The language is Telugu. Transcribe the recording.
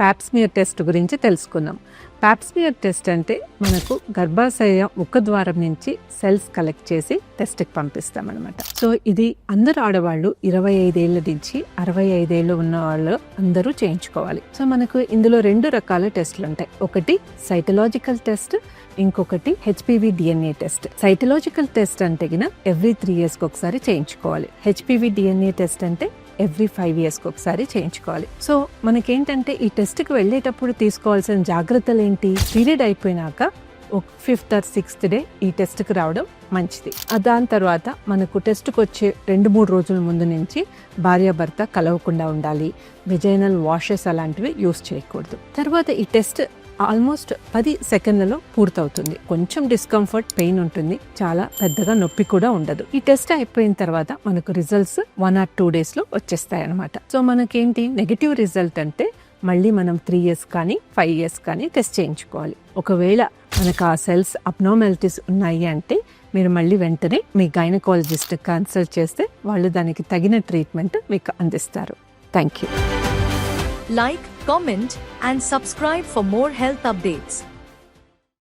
ప్యాప్స్మియర్ టెస్ట్ గురించి తెలుసుకుందాం. ప్యాప్స్మియర్ టెస్ట్ అంటే మనకు గర్భాశయ ముఖ ద్వారం నుంచి సెల్స్ కలెక్ట్ చేసి టెస్ట్కి పంపిస్తాం అనమాట సో ఇది అందరు ఆడవాళ్ళు ఇరవై ఐదేళ్ళ నుంచి అరవై ఐదేళ్ళు ఉన్న వాళ్ళు అందరూ చేయించుకోవాలి. సో మనకు ఇందులో రెండు రకాల టెస్ట్లు ఉంటాయి. ఒకటి సైటలాజికల్ టెస్ట్ ఇంకొకటి HPV DNA test cytological test అంటే గిన ఎవ్రీ త్రీ ఇయర్స్కి ఒకసారి చేయించుకోవాలి. హెచ్పివి డిఎన్ఏ టెస్ట్ అంటే ఎవ్రీ ఫైవ్ ఇయర్స్కి ఒకసారి చేయించుకోవాలి. సో మనకేంటంటే ఈ టెస్ట్కి వెళ్ళేటప్పుడు తీసుకోవాల్సిన జాగ్రత్తలు ఏంటి పీరియడ్ అయిపోయినాక ఒక ఫిఫ్త్ ఆర్ సిక్స్త్ డే ఈ టెస్ట్కి రావడం మంచిది. దాని తర్వాత మనకు టెస్ట్కి వచ్చే రెండు మూడు రోజుల ముందు నుంచి భార్యాభర్త కలవకుండా ఉండాలి. విజైనల్ వాషెస్ అలాంటివి యూస్ చేయకూడదు. తర్వాత ఈ టెస్ట్ ఆల్మోస్ట్ పది సెకండ్లలో పూర్తవుతుంది. కొంచెం డిస్కంఫర్ట్ పెయిన్ ఉంటుంది. చాలా పెద్దగా నొప్పి కూడా ఉండదు. ఈ టెస్ట్ అయిపోయిన తర్వాత మనకు రిజల్ట్స్ వన్ ఆర్ టూ డేస్లో వచ్చేస్తాయి అనమాట సో మనకేంటి? నెగిటివ్ రిజల్ట్ అంటే మళ్ళీ మనం త్రీ ఇయర్స్ కానీ ఫైవ్ ఇయర్స్ కానీ టెస్ట్ చేయించుకోవాలి. ఒకవేళ మనకు ఆ సెల్స్ అబ్నార్మాలిటీస్ ఉన్నాయి అంటే మీరు మళ్ళీ వెంటనే మీ గైనకాలజిస్ట్ కన్సల్ట్ చేస్తే వాళ్ళు దానికి తగిన ట్రీట్మెంట్ మీకు అందిస్తారు. Thank you like comment, and subscribe for more health updates.